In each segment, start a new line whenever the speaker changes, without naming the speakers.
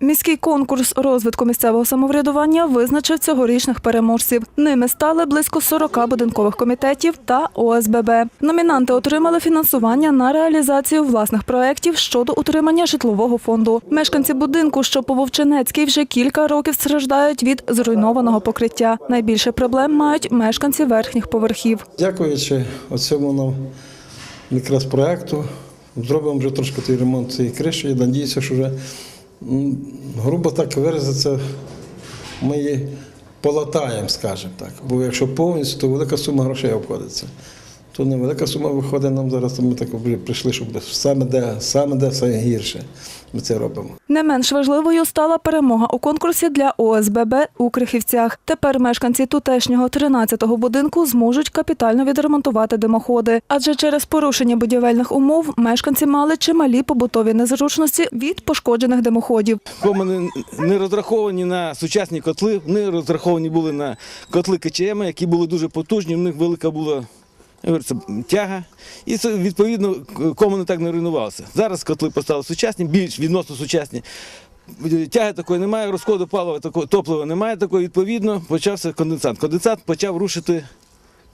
Міський конкурс розвитку місцевого самоврядування визначив цьогорічних переможців. Ними стали близько 40 будинкових комітетів та ОСББ. Номінанти отримали фінансування на реалізацію власних проєктів щодо утримання житлового фонду. Мешканці будинку, що по Вовчинецькій, вже кілька років страждають від зруйнованого покриття. Найбільше проблем мають мешканці верхніх поверхів.
Дякуючи цьому нам якраз проєкту, зробимо вже трошки ремонт цієї криші. Я надіюся, що вже, грубо так виразиться, ми її полатаємо, скажімо так. Бо якщо повністю, то велика сума грошей обходиться. То невелика сума виходить нам зараз, то ми так прийшли, щоб саме де, саме де все гірше ми це робимо.
Не менш важливою стала перемога у конкурсі для ОСББ у Крихівцях. Тепер мешканці тутешнього 13-го будинку зможуть капітально відремонтувати димоходи. Адже через порушення будівельних умов мешканці мали чималі побутові незручності від пошкоджених димоходів.
Комини не розраховані на сучасні котли, вони розраховані були на котли КЧМ, які були дуже потужні, в них велика була як говориться, тяга. І це, відповідно комини так не руйнувалися. Зараз котли поставили сучасні, більш відносно сучасні. Тяги такої немає, розходу палива такого топлива немає такого, відповідно, почався конденсат. Конденсат почав рушити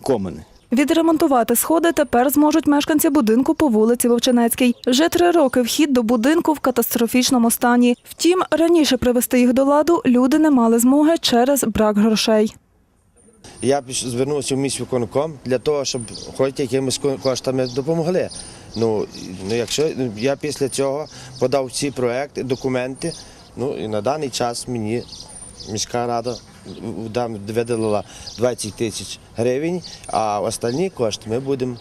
комини.
Відремонтувати сходи тепер зможуть мешканці будинку по вулиці Вовчинецькій. Вже три роки вхід до будинку в катастрофічному стані. Втім, раніше привести їх до ладу люди не мали змоги через брак грошей.
Я звернувся в міськвиконком для того, щоб хоч якимись коштами допомогли. Ну, ну, якщо я після цього подав ці проекти, документи, ну і на даний час мені міська рада виділила 20 тисяч гривень, а останні кошти ми будемо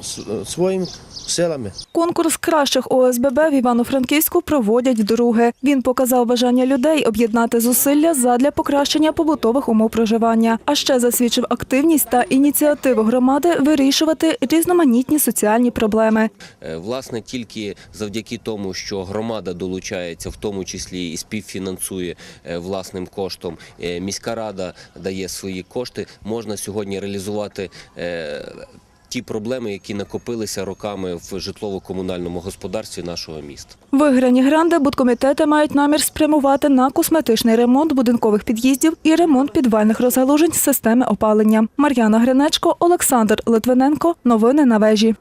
с- своїми силами.
Конкурс кращих ОСББ в Івано-Франківську проводять вдруге. Він показав бажання людей об'єднати зусилля задля покращення побутових умов проживання, а ще засвідчив активність та ініціативу громади вирішувати різноманітні соціальні проблеми.
Е, Власне, тільки завдяки тому, що громада долучається, в тому числі і співфінансує е, власним коштом, е, міська рада дає свої кошти, можна сьогодні реалізувати. Ті проблеми, які накопилися роками в житлово-комунальному господарстві нашого міста.
Виграні гранди будкомітети мають намір спрямувати на косметичний ремонт будинкових під'їздів і ремонт підвальних розгалужень системи опалення. Мар'яна Гринечко, Олександр Литвиненко. Новини на вежі.